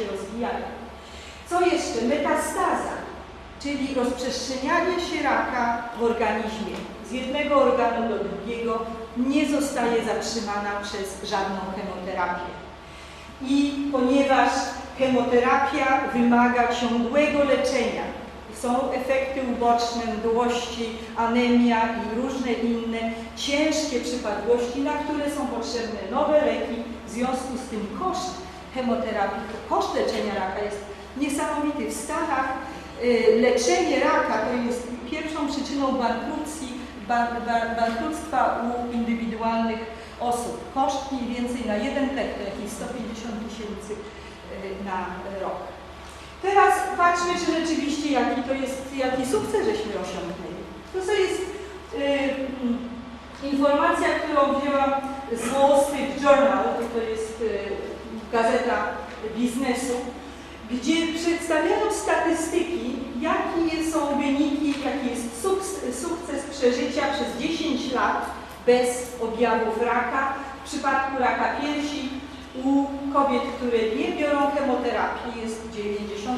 się rozwijają. Co jeszcze? Metastaza, czyli rozprzestrzenianie się raka w organizmie z jednego organu do drugiego nie zostaje zatrzymana przez żadną chemoterapię. I ponieważ chemoterapia wymaga ciągłego leczenia, są efekty uboczne, mdłości, anemia i różne inne ciężkie przypadłości, na które są potrzebne nowe leki. W związku z tym koszt chemoterapii, koszt leczenia raka jest niesamowity. W Stanach y, leczenie raka to jest pierwszą przyczyną bankructwa u indywidualnych osób. Koszt mniej więcej na jeden lek to jakieś 150 tysięcy y, na rok. Teraz patrzmy, czy rzeczywiście jaki to jest, jaki sukces żeśmy osiągnęli. To co jest y, mm, informacja, którą wzięłam z Wall Street Journal, to jest gazeta biznesu, gdzie przedstawiano statystyki, jakie są wyniki, jaki jest sukces, przeżycia przez 10 lat bez objawów raka. W przypadku raka piersi u kobiet, które nie biorą chemoterapię jest 90%.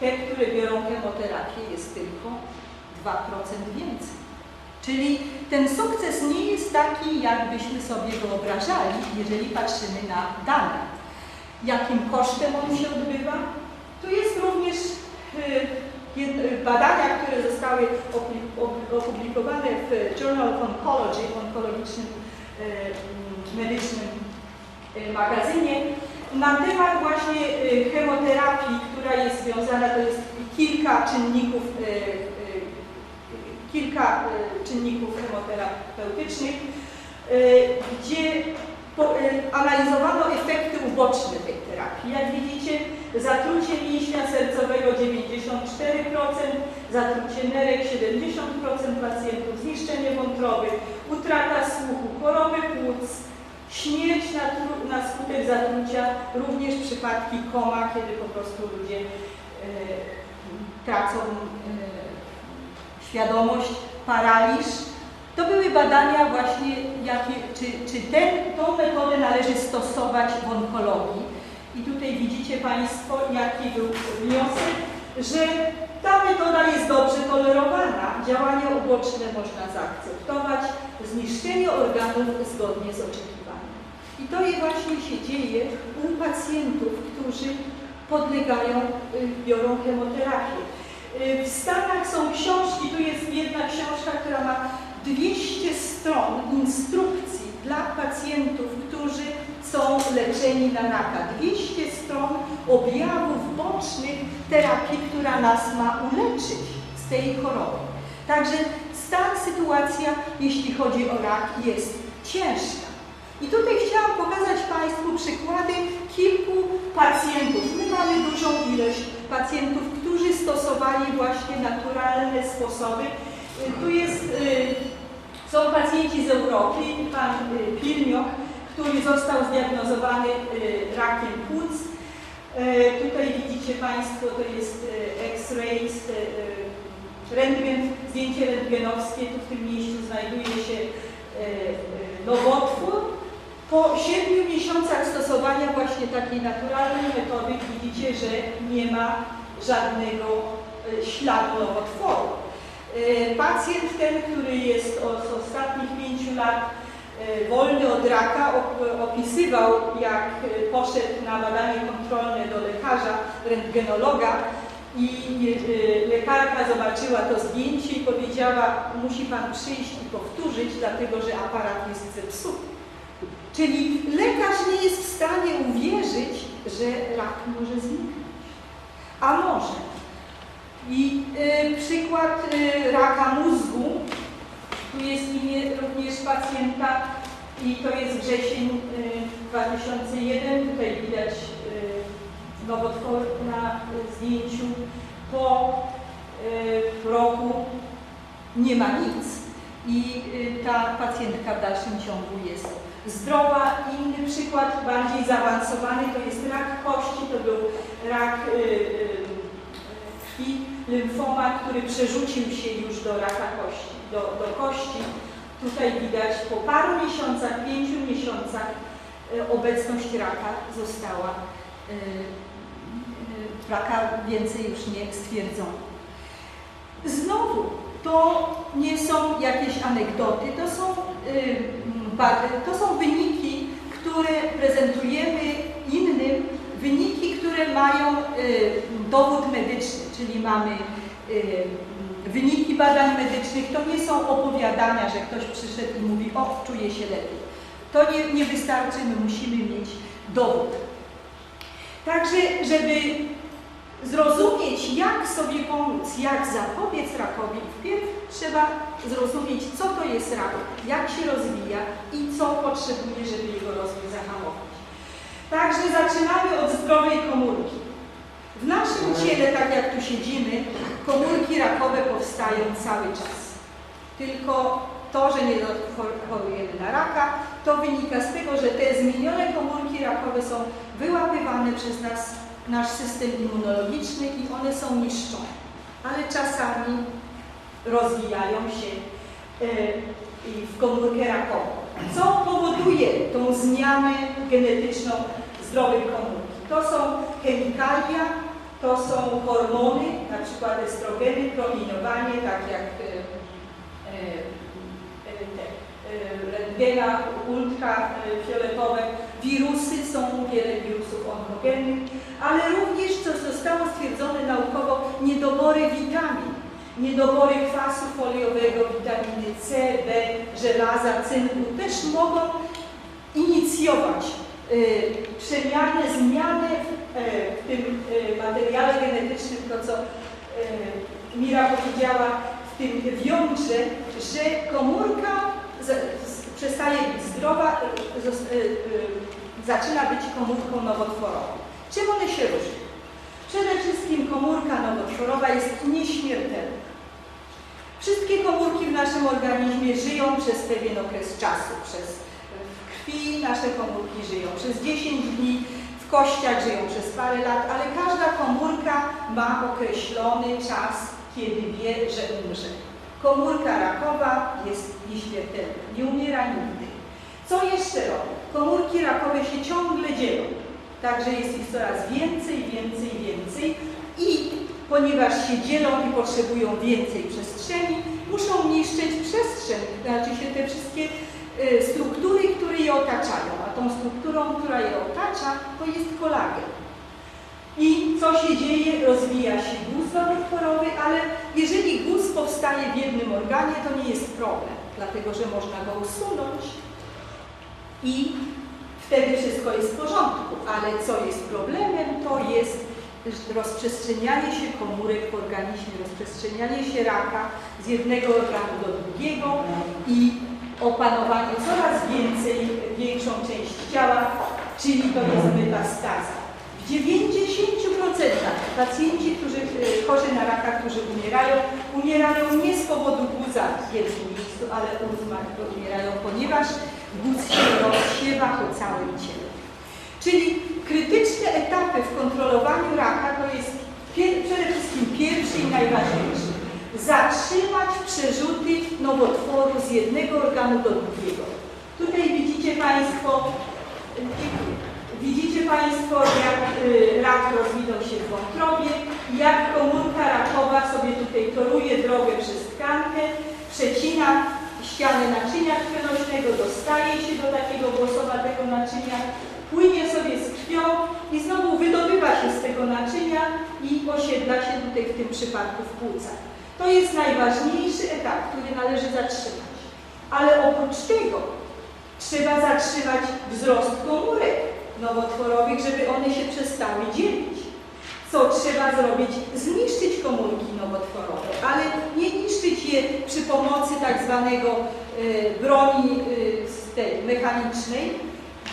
Te, które biorą chemoterapię jest tylko 2% więcej. Czyli ten sukces nie jest taki, jakbyśmy sobie wyobrażali, jeżeli patrzymy na dane. Jakim kosztem on się odbywa? Tu jest również y, jed- badania, które zostały opublikowane w Journal of Oncology, onkologicznym, y, medycznym y, magazynie, na temat właśnie y, chemoterapii, która jest związana, to jest kilka czynników, y, y, kilka y, czynników chemoterapeutycznych, y, gdzie y, analizowano efekty uboczne tej terapii. Jak widzicie, zatrucie mięśnia sercowego 94%, zatrucie nerek 70% pacjentów, zniszczenie wątroby, utrata słuchu, choroby płuc, śmierć na, na skutek zatrucia, również przypadki koma, kiedy po prostu ludzie e, tracą e, świadomość, paraliż. To były badania właśnie, jakie, czy, czy ten, tą metodę należy stosować w onkologii. I tutaj widzicie Państwo, jaki był wniosek, że ta metoda jest dobrze tolerowana, działania uboczne można zaakceptować, zniszczenie organów zgodnie z oczekiwaniem. I to właśnie się dzieje u pacjentów, którzy podlegają, y, biorą chemoterapię. Y, W Stanach są książki, tu jest jedna książka, która ma 200 stron instrukcji dla pacjentów, którzy są leczeni na raka. 200 stron objawów bocznych terapii, która nas ma uleczyć z tej choroby. Także ta sytuacja, jeśli chodzi o rak, jest ciężka. I tutaj chciałam pokazać Państwu przykłady kilku pacjentów. My mamy dużą ilość pacjentów, którzy stosowali właśnie naturalne sposoby. Y, Tu jest, y, są pacjenci z Europy, pan y, Pilniok, który został zdiagnozowany rakiem płuc. Tutaj widzicie Państwo, to jest X-ray, rentgen, zdjęcie rentgenowskie. Tu w tym miejscu znajduje się nowotwór. Po siedmiu miesiącach stosowania właśnie takiej naturalnej metody widzicie, że nie ma żadnego y, śladu nowotworu. Y, Pacjent ten, który jest od ostatnich pięciu lat y, wolny od raka, op- opisywał, jak poszedł na badanie kontrolne do lekarza, rentgenologa i lekarka zobaczyła to zdjęcie i powiedziała, musi pan przyjść i powtórzyć, dlatego że aparat jest zepsuty. Czyli lekarz nie jest w stanie uwierzyć, że rak może zniknąć. A może. I y, przykład y, raka mózgu. Tu jest imię również pacjenta i to jest wrzesień y, 2001. Tutaj widać y, nowotwór na zdjęciu. Po y, roku nie ma nic i y, ta pacjentka w dalszym ciągu jest zdrowa. Inny przykład, bardziej zaawansowany, to jest rak kości, to był rak y, y, krwi, lymfoma, który przerzucił się już do raka kości, do, do kości. Tutaj widać po paru miesiącach, pięciu miesiącach y, obecność raka została y, raka więcej już nie stwierdzono. Znowu, to nie są jakieś anegdoty, to są, to są wyniki, które prezentujemy innym, wyniki, które mają y, dowód medyczny, czyli mamy y, wyniki badań medycznych, to nie są opowiadania, że ktoś przyszedł i mówi, o, czuję się lepiej. To nie, nie wystarczy, my musimy mieć dowód. Także, żeby zrozumieć, jak sobie pomóc, jak zapobiec rakowi, wpierw trzeba zrozumieć, co to jest rak, jak się rozwija i co potrzebuje, żeby jego rozwój zahamować. Także zaczynamy od zdrowej komórki. W naszym ciele, tak jak tu siedzimy, komórki rakowe powstają cały czas. Tylko to, że nie chorujemy na raka, to wynika z tego, że te zmienione komórki rakowe są wyłapywane przez nas, nasz system immunologiczny i one są niszczone. Ale czasami rozwijają się e, w komórkę rakową. Co powoduje tą zmianę genetyczną zdrowych komórki? To są chemikalia, to są hormony, na przykład estrogeny, promieniowanie, tak jak e, e, rentgena, ultrafioletowe, wirusy, są wiele wirusów onkogennych, ale również, co zostało stwierdzone naukowo, niedobory witamin, niedobory kwasu foliowego, witaminy C, B, żelaza, cynku też mogą inicjować y, przemianę, zmianę w, e, w tym e, materiale genetycznym, to co e, Mira powiedziała, w tym wiąże, że komórka przestaje być zdrowa, e, e, zaczyna być komórką nowotworową. Czym one się różnią? Przede wszystkim komórka nowotworowa jest nieśmiertelna. Wszystkie komórki w naszym organizmie żyją przez pewien okres czasu. Przez, w krwi nasze komórki żyją przez 10 dni, w kościach żyją przez parę lat, ale każda komórka ma określony czas, kiedy wie, że umrze. Komórka rakowa jest nieśmiertelna, nie umiera nigdy. Co jeszcze robi? Komórki rakowe się ciągle dzielą, także jest ich coraz więcej, więcej, więcej i ponieważ się dzielą i potrzebują więcej przestrzeni, muszą niszczyć przestrzeń, znaczy się te wszystkie y, struktury, które je otaczają, a tą strukturą, która je otacza, to jest kolagen. I co się dzieje? Rozwija się guz nowotworowy, ale jeżeli powstaje w jednym organie, to nie jest problem, dlatego że można go usunąć i wtedy wszystko jest w porządku. Ale co jest problemem, to jest rozprzestrzenianie się komórek w organizmie, rozprzestrzenianie się raka z jednego organu do drugiego i opanowanie coraz więcej, większą część ciała, czyli to jest metastaza. W 90% pacjenci, którzy y, chorzy na raka, którzy umierają, umierają nie z powodu guza w jednym miejscu, ale umie- umierają, ponieważ guz się rozsiewa po całym ciele. Czyli krytyczne etapy w kontrolowaniu raka to jest przede wszystkim pierwszy i najważniejszy. Zatrzymać przerzuty nowotworu z jednego organu do drugiego. Tutaj widzicie Państwo, widzicie Państwo jak y, rak rozwinął się w wątrobie, jak komórka rakowa sobie tutaj toruje drogę przez tkankę, przecina ścianę naczynia krwionośnego, dostaje się do takiego włosowatego naczynia, płynie sobie z krwią i znowu wydobywa się z tego naczynia i osiedla się tutaj w tym przypadku w płucach. To jest najważniejszy etap, który należy zatrzymać. Ale oprócz tego trzeba zatrzymać wzrost komórek nowotworowych, żeby one się przestały dzielić. Co trzeba zrobić? Zniszczyć komórki nowotworowe, ale nie przy pomocy tak zwanego y, broni y, tej mechanicznej,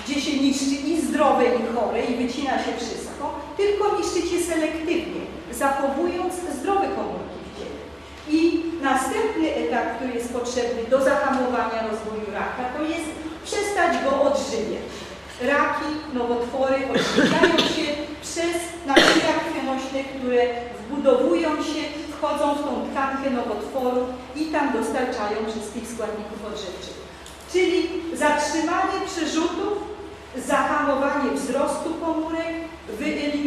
gdzie się niszczy i zdrowe, i chore, i wycina się wszystko, tylko niszczyć je selektywnie, zachowując zdrowe komórki w ciele. I następny etap, który jest potrzebny do zahamowania rozwoju raka, to jest przestać go odżywiać. Raki, nowotwory odżywiają się przez naczynia krwionośne, które wbudowują się, wchodzą w tą tkankę nowotworu i tam dostarczają wszystkich składników odżywczych. Czyli zatrzymanie przerzutów, zahamowanie wzrostu komórek, wyeliminowanie